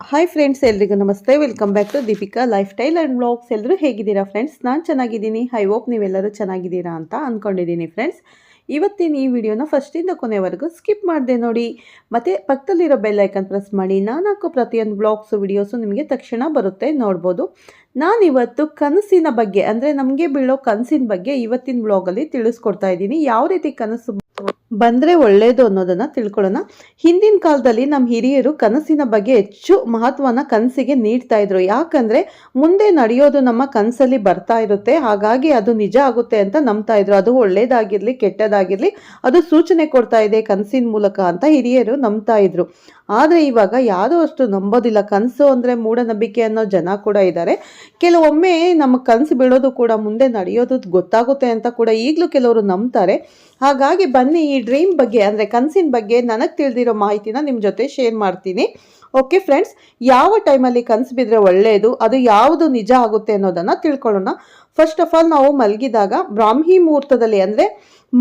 Hi friends ಎಲ್ರಿಗೂ ನಮಸ್ತೆ. Welcome back to Deepika lifestyle and blogs ಎಲ್ಲರೂ ಹೇಗಿದ್ದೀರಾ ಫ್ರೆಂಡ್ಸ್ ನಾನು ಚೆನ್ನಾಗಿದ್ದೀನಿ. ಐ ಹೋಪ್ ನೀವೆಲ್ಲರೂ ಚೆನ್ನಾಗಿದ್ದೀರಾ ಅಂತ ಅಂದ್ಕೊಂಡಿದ್ದೀನಿ ಫ್ರೆಂಡ್ಸ್ ಇವತ್ತಿನ ಈ ವಿಡಿಯೋನ ಫಸ್ಟಿಂದ ಕೊನೆವರೆಗೂ ಸ್ಕಿಪ್ ಮಾಡಿದೆ ನೋಡಿ. ಮತ್ತು ಪಕ್ಕದಲ್ಲಿರೋ ಬೆಲ್ ಐಕನ್ ಪ್ರೆಸ್ ಮಾಡಿ. ನಾನು ಹಾಕೋ ಪ್ರತಿಯೊಂದು ಬ್ಲಾಗ್ಸು ವಿಡಿಯೋಸು ನಿಮಗೆ ತಕ್ಷಣ ಬರುತ್ತೆ, ನೋಡ್ಬೋದು. ನಾನಿವತ್ತು ಕನಸಿನ ಬಗ್ಗೆ, ಅಂದರೆ ನಮಗೆ ಬೀಳೋ ಕನಸಿನ ಬಗ್ಗೆ ಇವತ್ತಿನ ಬ್ಲಾಗಲ್ಲಿ ತಿಳಿಸ್ಕೊಡ್ತಾ ಇದ್ದೀನಿ. ಯಾವ ರೀತಿ ಕನಸು ಬಂದರೆ ಒಳ್ಳೆಯದು ಅನ್ನೋದನ್ನು ತಿಳ್ಕೊಳ್ಳೋಣ. ಹಿಂದಿನ ಕಾಲದಲ್ಲಿ ನಮ್ಮ ಹಿರಿಯರು ಕನಸಿನ ಬಗ್ಗೆ ಹೆಚ್ಚು ಮಹತ್ವನ ಕನಸಿಗೆ ನೀಡ್ತಾ ಇದ್ರು. ಯಾಕಂದ್ರೆ ಮುಂದೆ ನಡೆಯೋದು ನಮ್ಮ ಕನಸಲ್ಲಿ ಬರ್ತಾ ಇರುತ್ತೆ. ಹಾಗಾಗಿ ಅದು ನಿಜ ಆಗುತ್ತೆ ಅಂತ ನಂಬ್ತಾ ಇದ್ರು. ಅದು ಒಳ್ಳೆಯದಾಗಿರಲಿ ಕೆಟ್ಟದಾಗಿರ್ಲಿ, ಅದು ಸೂಚನೆ ಕೊಡ್ತಾ ಇದೆ ಕನಸಿನ ಮೂಲಕ ಅಂತ ಹಿರಿಯರು ನಂಬ್ತಾ ಇದ್ರು. ಆದರೆ ಇವಾಗ ಯಾರೂ ಅಷ್ಟು ನಂಬೋದಿಲ್ಲ. ಕನಸು ಅಂದರೆ ಮೂಢನಂಬಿಕೆ ಅನ್ನೋ ಜನ ಕೂಡ ಇದ್ದಾರೆ ಕೆಲವೊಮ್ಮೆ ನಮ್ಮ ಕನಸು ಬೀಳೋದು ಕೂಡ ಮುಂದೆ ನಡೆಯೋದು ಗೊತ್ತಾಗುತ್ತೆ ಅಂತ ಕೂಡ ಈಗಲೂ ಕೆಲವರು ನಂಬ್ತಾರೆ. ಹಾಗಾಗಿ ಬನ್ನಿ ಈ ಡ್ರೀಮ್ ಬಗ್ಗೆ, ಅಂದರೆ ಕನಸಿನ ಬಗ್ಗೆ ನನಗೆ ತಿಳಿದಿರೋ ಮಾಹಿತಿನ ನಿಮ್ಮ ಜೊತೆ ಶೇರ್ ಮಾಡ್ತೀನಿ. ಓಕೆ ಫ್ರೆಂಡ್ಸ್ ಯಾವ ಟೈಮಲ್ಲಿ ಕನಸು ಬಿದ್ದರೆ ಒಳ್ಳೆಯದು ಅದು ಯಾವುದು ನಿಜ ಆಗುತ್ತೆ ಅನ್ನೋದನ್ನು ತಿಳ್ಕೊಳ್ಳೋಣ. ಫಸ್ಟ್ ಆಫ್ ಆಲ್ ನಾವು ಮಲಗಿದಾಗ ಬ್ರಾಹ್ಮಿ ಮುಹೂರ್ತದಲ್ಲಿ ಅಂದರೆ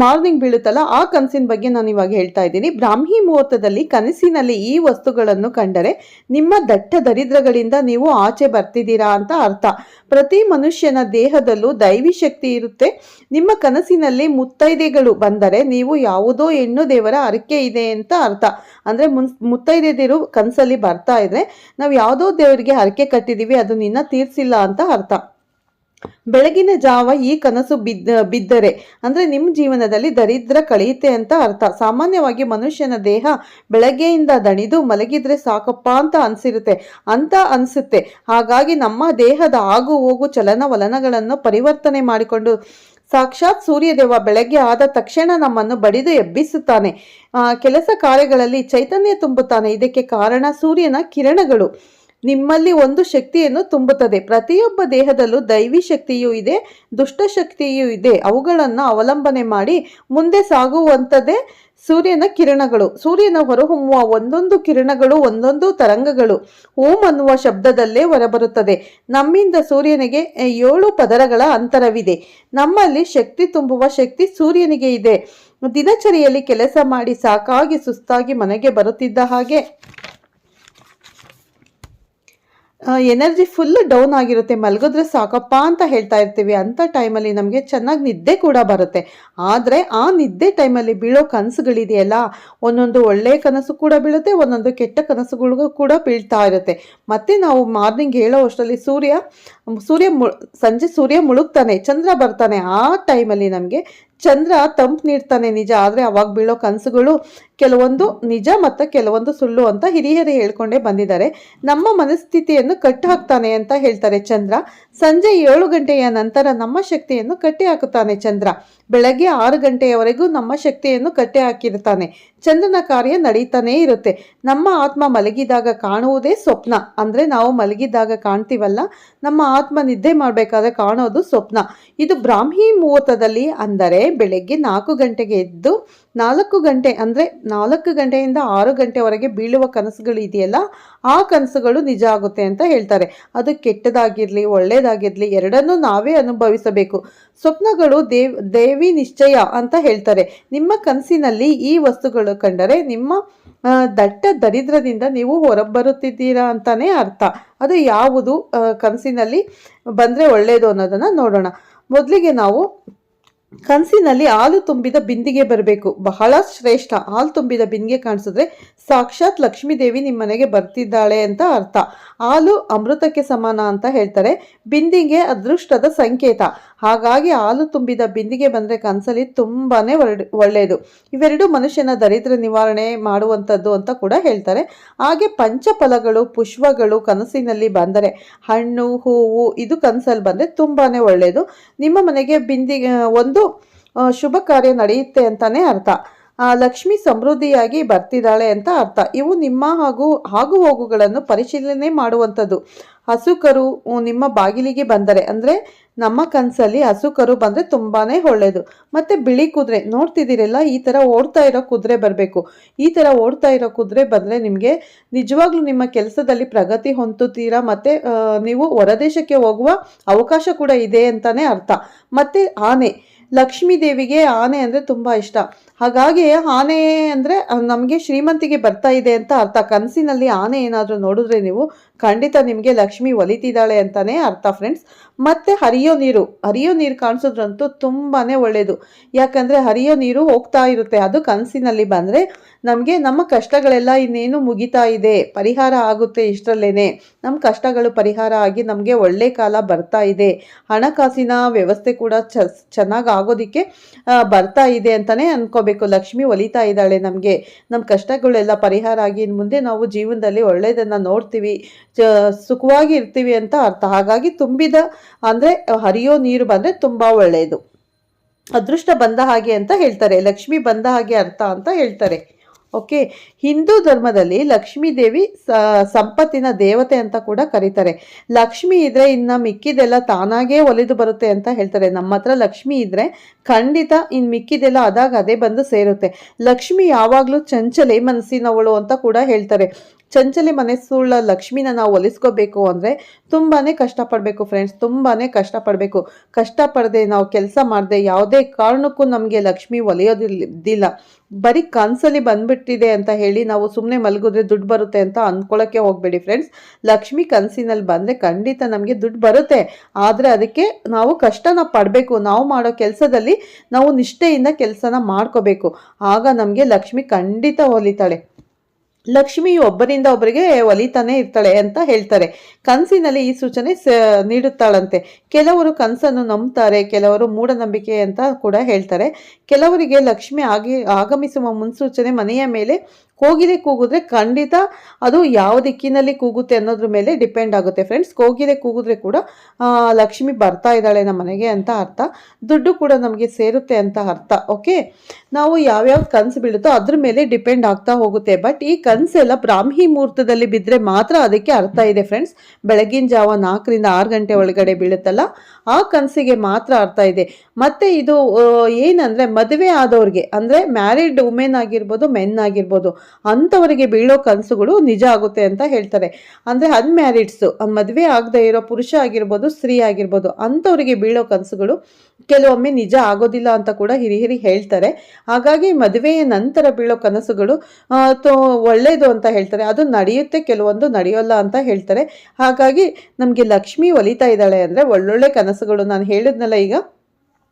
ಮಾರ್ನಿಂಗ್ ಬೀಳುತ್ತಲ್ಲ, ಆ ಕನಸಿನ ಬಗ್ಗೆ ನಾನು ಇವಾಗ ಹೇಳ್ತಾ ಇದ್ದೀನಿ. ಬ್ರಾಹ್ಮಿ ಮುಹೂರ್ತದಲ್ಲಿ ಕನಸಿನಲ್ಲಿ ಈ ವಸ್ತುಗಳನ್ನು ಕಂಡರೆ ನಿಮ್ಮ ದಟ್ಟ ದರಿದ್ರಗಳಿಂದ ನೀವು ಆಚೆ ಬರ್ತಿದ್ದೀರಾ ಅಂತ ಅರ್ಥ. ಪ್ರತಿ ಮನುಷ್ಯನ ದೇಹದಲ್ಲೂ ದೈವಿ ಶಕ್ತಿ ಇರುತ್ತೆ. ನಿಮ್ಮ ಕನಸಿನಲ್ಲಿ ಮುತ್ತೈದೆಗಳು ಬಂದರೆ ನೀವು ಯಾವುದೋ ಹೆಣ್ಣು ದೇವರ ಅರಕೆ ಇದೆ ಅಂತ ಅರ್ಥ. ಅಂದರೆ ಮುನ್ ಮುತ್ತೈದೆದಿರು ಕನಸಲ್ಲಿ ಬರ್ತಾ ಇದ್ರೆ ನಾವು ಯಾವುದೋ ದೇವರಿಗೆ ಹರಕೆ ಕಟ್ಟಿದ್ದೀವಿ, ಅದು ನಿನ್ನ ತೀರ್ಸಿಲ್ಲ ಅಂತ ಅರ್ಥ. ಬೆಳಗಿನ ಜಾವ ಈ ಕನಸು ಬಿದ್ದ, ಬಿದ್ದರೆ? ಅಂದರೆ ನಿಮ್ಮ ಜೀವನದಲ್ಲಿ ದರಿದ್ರ ಕಳೆಯುತ್ತೆ ಅಂತ ಅರ್ಥ. ಸಾಮಾನ್ಯವಾಗಿ ಮನುಷ್ಯನ ದೇಹ ಬೆಳಗ್ಗೆಯಿಂದ ದಣಿದು ಮಲಗಿದ್ರೆ ಸಾಕಪ್ಪ ಅಂತ ಅನಿಸಿರುತ್ತೆ, ಅಂತ ಅನಿಸುತ್ತೆ. ಹಾಗಾಗಿ ನಮ್ಮ ದೇಹದ ಆಗು ಹೋಗು ಚಲನವಲನಗಳನ್ನು ಪರಿವರ್ತನೆ ಮಾಡಿಕೊಂಡು ಸಾಕ್ಷಾತ್ ಸೂರ್ಯದೇವ ಬೆಳಗ್ಗೆ ಆದ ತಕ್ಷಣ ನಮ್ಮನ್ನು ಬಡಿದು ಎಬ್ಬಿಸುತ್ತಾನೆ. ಕೆಲಸ ಕಾರ್ಯಗಳಲ್ಲಿ ಚೈತನ್ಯ ತುಂಬುತ್ತಾನೆ. ಇದಕ್ಕೆ ಕಾರಣ ಸೂರ್ಯನ ಕಿರಣಗಳು. ನಿಮ್ಮಲ್ಲಿ ಒಂದು ಶಕ್ತಿಯನ್ನು ತುಂಬುತ್ತದೆ. ಪ್ರತಿಯೊಬ್ಬ ದೇಹದಲ್ಲೂ ದೈವಿ ಶಕ್ತಿಯೂ ಇದೆ ದುಷ್ಟಶಕ್ತಿಯೂ ಇದೆ. ಅವುಗಳನ್ನು ಅವಲಂಬನೆ ಮಾಡಿ ಮುಂದೆ ಸಾಗುವಂಥದ್ದೇ ಸೂರ್ಯನ ಕಿರಣಗಳು. ಸೂರ್ಯನ ಹೊರಹೊಮ್ಮುವ ಒಂದೊಂದು ಕಿರಣಗಳು, ಒಂದೊಂದು ತರಂಗಗಳು ಓಂ ಅನ್ನುವ ಶಬ್ದದಲ್ಲೇ ಹೊರಬರುತ್ತದೆ. ನಮ್ಮಿಂದ ಸೂರ್ಯನಿಗೆ ಏಳು ಪದರಗಳ ಅಂತರವಿದೆ. ನಮ್ಮಲ್ಲಿ ಶಕ್ತಿ ತುಂಬುವ ಶಕ್ತಿ ಸೂರ್ಯನಿಗೆ ಇದೆ. ದಿನಚರಿಯಲ್ಲಿ ಕೆಲಸ ಮಾಡಿ ಸಾಕಾಗಿ ಸುಸ್ತಾಗಿ ಮನೆಗೆ ಬರುತ್ತಿದ್ದ ಹಾಗೆ ಎನರ್ಜಿ ಫುಲ್ ಡೌನ್ ಆಗಿರುತ್ತೆ. ಮಲಗಿದ್ರೆ ಸಾಕಪ್ಪ ಅಂತ ಹೇಳ್ತಾ ಇರ್ತೀವಿ. ಅಂಥ ಟೈಮಲ್ಲಿ ನಮಗೆ ಚೆನ್ನಾಗಿ ನಿದ್ದೆ ಕೂಡ ಬರುತ್ತೆ. ಆದರೆ ಆ ನಿದ್ದೆ ಟೈಮಲ್ಲಿ ಬೀಳೋ ಕನಸುಗಳಿದೆಯಲ್ಲ, ಒಂದೊಂದು ಒಳ್ಳೆಯ ಕನಸು ಕೂಡ ಬೀಳುತ್ತೆ, ಒಂದೊಂದು ಕೆಟ್ಟ ಕನಸುಗಳಿಗೂ ಕೂಡ ಬೀಳ್ತಾ ಇರುತ್ತೆ. ಮತ್ತು ನಾವು ಮಾರ್ನಿಂಗ್ ಹೇಳೋ ಅಷ್ಟರಲ್ಲಿ ಸೂರ್ಯ ಸೂರ್ಯ ಮು, ಸಂಜೆ ಸೂರ್ಯ ಮುಳುಗ್ತಾನೆ, ಚಂದ್ರ ಬರ್ತಾನೆ, ಆ ಟೈಮಲ್ಲಿ ನಮಗೆ ಚಂದ್ರ ತಂಪು ನೀಡ್ತಾನೆ ನಿಜ, ಆದರೆ ಅವಾಗ ಬೀಳೋ ಕನಸುಗಳು ಕೆಲವೊಂದು ನಿಜ ಮತ್ತು ಕೆಲವೊಂದು ಸುಳ್ಳು ಅಂತ ಹಿರಿಯರು ಹೇಳ್ಕೊಂಡೇ ಬಂದಿದ್ದಾರೆ. ನಮ್ಮ ಮನಸ್ಥಿತಿಯನ್ನು ಕಟ್ಟು ಹಾಕ್ತಾನೆ ಅಂತ ಹೇಳ್ತಾರೆ ಚಂದ್ರ. ಸಂಜೆ ಏಳು ಗಂಟೆಯ ನಂತರ ನಮ್ಮ ಶಕ್ತಿಯನ್ನು ಕಟ್ಟಿ ಹಾಕುತ್ತಾನೆ ಚಂದ್ರ. ಬೆಳಗ್ಗೆ ಆರು ಗಂಟೆಯವರೆಗೂ ನಮ್ಮ ಶಕ್ತಿಯನ್ನು ಕಟ್ಟಿ ಹಾಕಿರ್ತಾನೆ. ಚಂದ್ರನ ಕಾರ್ಯ ನಡೀತಾನೇ ಇರುತ್ತೆ. ನಮ್ಮ ಆತ್ಮ ಮಲಗಿದಾಗ ಕಾಣುವುದೇ ಸ್ವಪ್ನ. ಅಂದರೆ ನಾವು ಮಲಗಿದಾಗ ಕಾಣ್ತೀವಲ್ಲ, ನಮ್ಮ ಆತ್ಮ ನಿದ್ದೆ ಮಾಡಬೇಕಾದ್ರೆ ಕಾಣೋದು ಸ್ವಪ್ನ. ಇದು ಬ್ರಾಹ್ಮಿ ಮುಹೂರ್ತದಲ್ಲಿ ಅಂದರೆ ಬೆಳಗ್ಗೆ ನಾಲ್ಕು ಗಂಟೆಗೆ ಎದ್ದು ನಾಲ್ಕು ಗಂಟೆ ಅಂದರೆ ನಾಲ್ಕು ಗಂಟೆಯಿಂದ ಆರು ಗಂಟೆವರೆಗೆ ಬೀಳುವ ಕನಸುಗಳು ಇದೆಯಲ್ಲ, ಆ ಕನಸುಗಳು ನಿಜ ಆಗುತ್ತೆ ಅಂತ ಹೇಳ್ತಾರೆ. ಅದು ಕೆಟ್ಟದಾಗಿರಲಿ ಒಳ್ಳೆಯದಾಗಿರಲಿ ಎರಡನ್ನೂ ನಾವೇ ಅನುಭವಿಸಬೇಕು. ಸ್ವಪ್ನಗಳು ದೇವ್, ದೇವಿ ನಿಶ್ಚಯ ಅಂತ ಹೇಳ್ತಾರೆ. ನಿಮ್ಮ ಕನಸಿನಲ್ಲಿ ಈ ವಸ್ತುಗಳು ಕಂಡರೆ ನಿಮ್ಮ ದಟ್ಟ ದರಿದ್ರದಿಂದ ನೀವು ಹೊರಬರುತ್ತಿದ್ದೀರಾ ಅಂತಾನೆ ಅರ್ಥ. ಅದು ಯಾವುದು ಕನಸಿನಲ್ಲಿ ಬಂದರೆ ಒಳ್ಳೆಯದು ಅನ್ನೋದನ್ನು ನೋಡೋಣ. ಮೊದಲಿಗೆ ನಾವು ಕನಸಿನಲ್ಲಿ ಹಾಲು ತುಂಬಿದ ಬಿಂದಿಗೆ ಬರಬೇಕು. ಬಹಳ ಶ್ರೇಷ್ಠ. ಹಾಲು ತುಂಬಿದ ಬಿಂದಿಗೆ ಕಾಣಿಸಿದ್ರೆ ಸಾಕ್ಷಾತ್ ಲಕ್ಷ್ಮೀ ದೇವಿ ನಿಮ್ಮ ಮನೆಗೆ ಬರ್ತಿದ್ದಾಳೆ ಅಂತ ಅರ್ಥ. ಹಾಲು ಅಮೃತಕ್ಕೆ ಸಮಾನ ಅಂತ ಹೇಳ್ತಾರೆ. ಬಿಂದಿಗೆ ಅದೃಷ್ಟದ ಸಂಕೇತ. ಹಾಗಾಗಿ ಹಾಲು ತುಂಬಿದ ಬಿಂದಿಗೆ ಬಂದರೆ ಕನಸಲ್ಲಿ ತುಂಬಾ ಒಳ್ಳೆಯದು. ಇವೆರಡು ಮನುಷ್ಯನ ದರಿದ್ರ ನಿವಾರಣೆ ಮಾಡುವಂಥದ್ದು ಅಂತ ಕೂಡ ಹೇಳ್ತಾರೆ. ಹಾಗೆ ಪಂಚಫಲಗಳು, ಪುಷ್ಪಗಳು ಕನಸಿನಲ್ಲಿ ಬಂದರೆ ಹಣ್ಣು, ಹೂವು, ಇದು ಕನಸಲ್ಲಿ ಬಂದರೆ ತುಂಬಾ ಒಳ್ಳೆಯದು. ನಿಮ್ಮ ಮನೆಗೆ ಬಿಂದಿಗೆ ಒಂದು ಶುಭ ಕಾರ್ಯ ನಡೆಯುತ್ತೆ ಅಂತಾನೆ ಅರ್ಥ. ಲಕ್ಷ್ಮಿ ಸಮೃದ್ಧಿಯಾಗಿ ಬರ್ತಿದ್ದಾಳೆ ಅಂತ ಅರ್ಥ. ಇವು ನಿಮ್ಮ ಹಾಗೂ ಆಗು ಹೋಗುಗಳನ್ನು ಪರಿಶೀಲನೆ ಮಾಡುವಂಥದ್ದು. ಹಸುಕರು ನಿಮ್ಮ ಬಾಗಿಲಿಗೆ ಬಂದರೆ, ಅಂದರೆ ನಮ್ಮ ಕನಸಲ್ಲಿ ಹಸುಕರು ಬಂದರೆ ತುಂಬಾ ಒಳ್ಳೆಯದು. ಮತ್ತು ಬಿಳಿ ಕುದುರೆ, ನೋಡ್ತಿದ್ದೀರಲ್ಲ, ಈ ಥರ ಓಡ್ತಾ ಇರೋ ಕುದುರೆ ಬರಬೇಕು. ಈ ಥರ ಓಡ್ತಾ ಇರೋ ಕುದುರೆ ಬಂದರೆ ನಿಮಗೆ ನಿಜವಾಗ್ಲೂ ನಿಮ್ಮ ಕೆಲಸದಲ್ಲಿ ಪ್ರಗತಿ ಹೊಂದುತ್ತೀರಾ? ಮತ್ತು ನೀವು ಹೊರದೇಶಕ್ಕೆ ಹೋಗುವ ಅವಕಾಶ ಕೂಡ ಇದೆ ಅಂತಲೇ ಅರ್ಥ. ಮತ್ತು ಆನೆ ಲಕ್ಷ್ಮೀ ದೇವಿಗೆ ಆನೆ ಅಂದರೆ ತುಂಬ ಇಷ್ಟ. ಹಾಗಾಗಿ ಆನೆ ಅಂದರೆ ನಮಗೆ ಶ್ರೀಮಂತಿಗೆ ಬರ್ತಾ ಇದೆ ಅಂತ ಅರ್ಥ. ಕನಸಿನಲ್ಲಿ ಆನೆ ಏನಾದರೂ ನೋಡಿದ್ರೆ ನೀವು ಖಂಡಿತ ನಿಮಗೆ ಲಕ್ಷ್ಮಿ ಒಲಿತಿದ್ದಾಳೆ ಅಂತಲೇ ಅರ್ಥ ಫ್ರೆಂಡ್ಸ್ ಮತ್ತು ಹರಿಯೋ ನೀರು ಹರಿಯೋ ನೀರು ಕಾಣಿಸೋದ್ರಂತೂ ತುಂಬಾ ಒಳ್ಳೆಯದು ಯಾಕಂದರೆ ಹರಿಯೋ ನೀರು ಹೋಗ್ತಾ ಇರುತ್ತೆ. ಅದು ಕನಸಿನಲ್ಲಿ ಬಂದರೆ ನಮಗೆ ನಮ್ಮ ಕಷ್ಟಗಳೆಲ್ಲ ಇನ್ನೇನು ಮುಗಿತಾ ಇದೆ. ಪರಿಹಾರ ಆಗುತ್ತೆ ಇಷ್ಟರಲ್ಲೇ ನಮ್ಮ ಕಷ್ಟಗಳು ಪರಿಹಾರ ಆಗಿ ನಮಗೆ ಒಳ್ಳೆ ಕಾಲ ಬರ್ತಾ ಇದೆ. ಹಣಕಾಸಿನ ವ್ಯವಸ್ಥೆ ಕೂಡ ಚೆನ್ನಾಗಿ ಆಗೋದಕ್ಕೆ ಬರ್ತಾ ಇದೆ ಅಂತಲೇ ಅನ್ಕೋಬೇಕು ಲಕ್ಷ್ಮಿ ಒಲಿತಾ ಇದ್ದಾಳೆ. ನಮಗೆ ನಮ್ಮ ಕಷ್ಟಗಳೆಲ್ಲ ಪರಿಹಾರ ಆಗಿ ಮುಂದೆ ನಾವು ಜೀವನದಲ್ಲಿ ಒಳ್ಳೆಯದನ್ನು ನೋಡ್ತೀವಿ. ಸುಖವಾಗಿ ಇರ್ತೀವಿ ಅಂತ ಅರ್ಥ. ಹಾಗಾಗಿ ತುಂಬಿದ ಅಂದರೆ ಹರಿಯೋ ನೀರು ಬಂದರೆ ತುಂಬ ಒಳ್ಳೆಯದು ಅದೃಷ್ಟ ಬಂದ ಹಾಗೆ ಅಂತ ಹೇಳ್ತಾರೆ. ಲಕ್ಷ್ಮಿ ಬಂದ ಹಾಗೆ ಅರ್ಥ ಅಂತ ಹೇಳ್ತಾರೆ. ಓಕೆ, ಹಿಂದೂ ಧರ್ಮದಲ್ಲಿ ಲಕ್ಷ್ಮೀ ದೇವಿ ಸಂಪತ್ತಿನ ದೇವತೆ ಅಂತ ಕೂಡ ಕರೀತಾರೆ. ಲಕ್ಷ್ಮಿ ಇದ್ರೆ ಇನ್ನು ಮಿಕ್ಕಿದೆಲ್ಲ ತಾನಾಗೇ ಒಲಿದು ಬರುತ್ತೆ ಅಂತ ಹೇಳ್ತಾರೆ. ನಮ್ಮ ಹತ್ರ ಲಕ್ಷ್ಮಿ ಇದ್ರೆ ಖಂಡಿತ ಇನ್ನು ಮಿಕ್ಕಿದೆಲ್ಲ ಅದಾಗ ಅದೇ ಬಂದು ಸೇರುತ್ತೆ. ಲಕ್ಷ್ಮಿ ಯಾವಾಗಲೂ ಚಂಚಲೆ ಮನಸ್ಸಿನವಳು ಅಂತ ಕೂಡ ಹೇಳ್ತಾರೆ. ಚಂಚಲೆ ಮನಸ್ಸುಳ್ಳ ಲಕ್ಷ್ಮಿನ ನಾವು ಒಲಿಸ್ಕೋಬೇಕು ಅಂದರೆ ತುಂಬಾ ಕಷ್ಟಪಡಬೇಕು ಫ್ರೆಂಡ್ಸ್ ತುಂಬಾ ಕಷ್ಟಪಡಬೇಕು. ಕಷ್ಟಪಡದೆ ನಾವು ಕೆಲಸ ಮಾಡದೆ ಯಾವುದೇ ಕಾರಣಕ್ಕೂ ನಮಗೆ ಲಕ್ಷ್ಮಿ ಒಲಿಯೋದಿಲ್ಲ ಬರೀ ಕನಸಲ್ಲಿ ಬಂದ್ಬಿಟ್ಟಿದೆ ಅಂತ ಹೇಳಿ ನಾವು ಸುಮ್ಮನೆ ಮಲಗಿದ್ರೆ ದುಡ್ಡು ಬರುತ್ತೆ ಅಂತ ಅಂದ್ಕೊಳ್ಳೋಕ್ಕೆ ಹೋಗಬೇಡಿ ಫ್ರೆಂಡ್ಸ್ ಲಕ್ಷ್ಮಿ ಕನಸಿನಲ್ಲಿ ಬಂದರೆ ಖಂಡಿತ ನಮಗೆ ದುಡ್ಡು ಬರುತ್ತೆ. ಆದರೆ ಅದಕ್ಕೆ ನಾವು ಕಷ್ಟನ ಪಡಬೇಕು. ನಾವು ಮಾಡೋ ಕೆಲಸದಲ್ಲಿ ನಾವು ನಿಷ್ಠೆಯಿಂದ ಕೆಲಸನ ಮಾಡ್ಕೋಬೇಕು. ಆಗ ನಮಗೆ ಲಕ್ಷ್ಮಿ ಖಂಡಿತ ಹೊಲಿತಾಳೆ. ಲಕ್ಷ್ಮಿ ಒಬ್ಬರಿಂದ ಒಬ್ಬರಿಗೆ ಒಲಿತಾನೆ ಇರ್ತಾಳೆ ಅಂತ ಹೇಳ್ತಾರೆ. ಕನಸಿನಲ್ಲಿ ಈ ಸೂಚನೆ ಸ, ನೀಡುತ್ತಾಳಂತೆ. ಕೆಲವರು ಕನಸನ್ನು ನಂಬ್ತಾರೆ, ಕೆಲವರು ಮೂಢನಂಬಿಕೆ ಅಂತ ಕೂಡ ಹೇಳ್ತಾರೆ. ಕೆಲವರಿಗೆ ಲಕ್ಷ್ಮಿ ಆಗಿ, ಆಗಮಿಸುವ ಮುನ್ಸೂಚನೆ ಮನೆಯ ಮೇಲೆ ಕೋಗಿಲೆ ಕೂಗಿದ್ರೆ ಖಂಡಿತ ಅದು ಯಾವ ದಿಕ್ಕಿನಲ್ಲಿ ಕೂಗುತ್ತೆ ಅನ್ನೋದ್ರ ಮೇಲೆ ಡಿಪೆಂಡ್ ಆಗುತ್ತೆ ಫ್ರೆಂಡ್ಸ್. ಕೋಗಿಲೆ ಕೂಗಿದ್ರೆ ಕೂಡ ಲಕ್ಷ್ಮಿ ಬರ್ತಾ ಇದ್ದಾಳೆ ನಮ್ಮ ಮನೆಗೆ ಅಂತ ಅರ್ಥ. ದುಡ್ಡು ಕೂಡ ನಮಗೆ ಸೇರುತ್ತೆ ಅಂತ ಅರ್ಥ, ಓಕೆ? ನಾವು ಯಾವ್ಯಾವ ಕನ್ಸು ಬೀಳುತ್ತೋ ಅದ್ರ ಮೇಲೆ ಡಿಪೆಂಡ್ ಆಗ್ತಾ ಹೋಗುತ್ತೆ. ಬಟ್ ಈ ಕನಸೆಲ್ಲ ಬ್ರಾಹ್ಮಿ ಮುಹೂರ್ತದಲ್ಲಿ ಬಿದ್ದರೆ ಮಾತ್ರ ಅದಕ್ಕೆ ಅರ್ಥ ಇದೆ ಫ್ರೆಂಡ್ಸ್. ಬೆಳಗಿನ ಜಾವ ನಾಲ್ಕರಿಂದ ಆರು ಗಂಟೆ ಒಳಗಡೆ ಬೀಳುತ್ತಲ್ಲ, ಆ ಕನಸಿಗೆ ಮಾತ್ರ ಅರ್ಥ ಇದೆ. ಮತ್ತೆ ಇದು ಏನಂದ್ರೆ ಮದುವೆ ಆದವ್ರಿಗೆ, ಅಂದ್ರೆ ಮ್ಯಾರಿಡ್ ವುಮೆನ್ ಆಗಿರ್ಬೋದು, ಮೆನ್ ಆಗಿರ್ಬೋದು ಅಂಥವರಿಗೆ ಬೀಳೋ ಕನಸುಗಳು ನಿಜ ಆಗುತ್ತೆ ಅಂತ ಹೇಳ್ತಾರೆ. ಅಂದರೆ ಅನ್ಮ್ಯಾರಿಡ್ಸು ಮದುವೆ ಆಗದೆ ಇರೋ ಪುರುಷ ಆಗಿರ್ಬೋದು, ಸ್ತ್ರೀ ಆಗಿರ್ಬೋದು, ಅಂಥವರಿಗೆ ಬೀಳೋ ಕನಸುಗಳು ಕೆಲವೊಮ್ಮೆ ನಿಜ ಆಗೋದಿಲ್ಲ ಅಂತ ಕೂಡ ಹಿರಿಹಿರಿ ಹೇಳ್ತಾರೆ. ಹಾಗಾಗಿ ಮದುವೆಯ ನಂತರ ಬೀಳೋ ಕನಸುಗಳು ಒಳ್ಳೆಯದು ಅಂತ ಹೇಳ್ತಾರೆ. ಅದು ನಡೆಯುತ್ತೆ, ಕೆಲವೊಂದು ನಡೆಯೋಲ್ಲ ಅಂತ ಹೇಳ್ತಾರೆ. ಹಾಗಾಗಿ ನಮಗೆ ಲಕ್ಷ್ಮಿ ಒಲಿತಾ ಇದ್ದಾಳೆ ಅಂದರೆ ಒಳ್ಳೊಳ್ಳೆ ಕನಸುಗಳು. ನಾನು ಹೇಳಿದ್ನಲ್ಲ ಈಗ.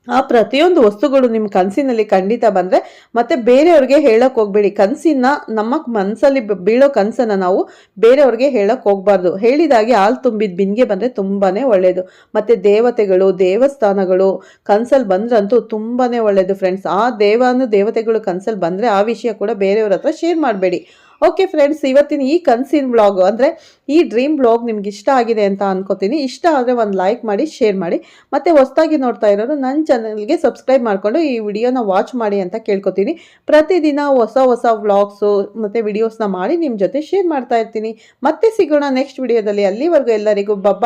ಆ ಪ್ರತಿಯೊಂದು ವಸ್ತುಗಳು ನಿಮ್ಮ ಕನಸಿನಲ್ಲಿ ಖಂಡಿತ ಬಂದರೆ ಮತ್ತೆ ಬೇರೆಯವ್ರಿಗೆ ಹೇಳೋಕೆ ಹೋಗ್ಬೇಡಿ. ಕನಸಿನ ನಮ್ಮ ಮನಸ್ಸಲ್ಲಿ ಬೀಳೋ ಕನಸನ್ನು ನಾವು ಬೇರೆಯವ್ರಿಗೆ ಹೇಳೋಕೆ ಹೋಗ್ಬಾರ್ದು. ಹೇಳಿದಾಗೆ ಹಾಲು ತುಂಬಿದ ಬಿನ್ಗೆ ಬಂದರೆ ತುಂಬಾ ಒಳ್ಳೆಯದು ಮತ್ತು ದೇವತೆಗಳು, ದೇವಸ್ಥಾನಗಳು ಕನಸಲ್ಲಿ ಬಂದ್ರಂತೂ ತುಂಬಾ ಒಳ್ಳೆಯದು ಫ್ರೆಂಡ್ಸ್ ಆ ದೇವಾನು, ದೇವತೆಗಳು ಕನಸಲ್ಲಿ ಬಂದರೆ ಆ ವಿಷಯ ಕೂಡ ಬೇರೆಯವ್ರ ಹತ್ರ ಶೇರ್ ಮಾಡಬೇಡಿ. ಓಕೆ ಫ್ರೆಂಡ್ಸ್ ಇವತ್ತಿನ ಈ ಕನ್ಸಿನ ಬ್ಲಾಗ್ ಅಂದರೆ ಈ ಡ್ರೀಮ್ ಬ್ಲಾಗ್ ನಿಮ್ಗೆ ಇಷ್ಟ ಆಗಿದೆ ಅಂತ ಅನ್ಕೋತೀನಿ. ಇಷ್ಟ ಆದರೆ ಒಂದು ಲೈಕ್ ಮಾಡಿ ಶೇರ್ ಮಾಡಿ. ಮತ್ತು ಹೊಸದಾಗಿ ನೋಡ್ತಾ ಇರೋರು ನನ್ನ ಚಾನಲ್ಗೆ ಸಬ್ಸ್ಕ್ರೈಬ್ ಮಾಡಿಕೊಂಡು ಈ ವಿಡಿಯೋನ ವಾಚ್ ಮಾಡಿ ಅಂತ ಕೇಳ್ಕೊತೀನಿ. ಪ್ರತಿದಿನ ಹೊಸ ಹೊಸ ವ್ಲಾಗ್ಸು ಮತ್ತು ವಿಡಿಯೋಸ್ನ ಮಾಡಿ ನಿಮ್ಮ ಜೊತೆ ಶೇರ್ ಮಾಡ್ತಾ ಇರ್ತೀನಿ. ಮತ್ತೆ ಸಿಗೋಣ ನೆಕ್ಸ್ಟ್ ವಿಡಿಯೋದಲ್ಲಿ ಅಲ್ಲಿವರೆಗೂ ಎಲ್ಲರಿಗೂ ಬಾಯ್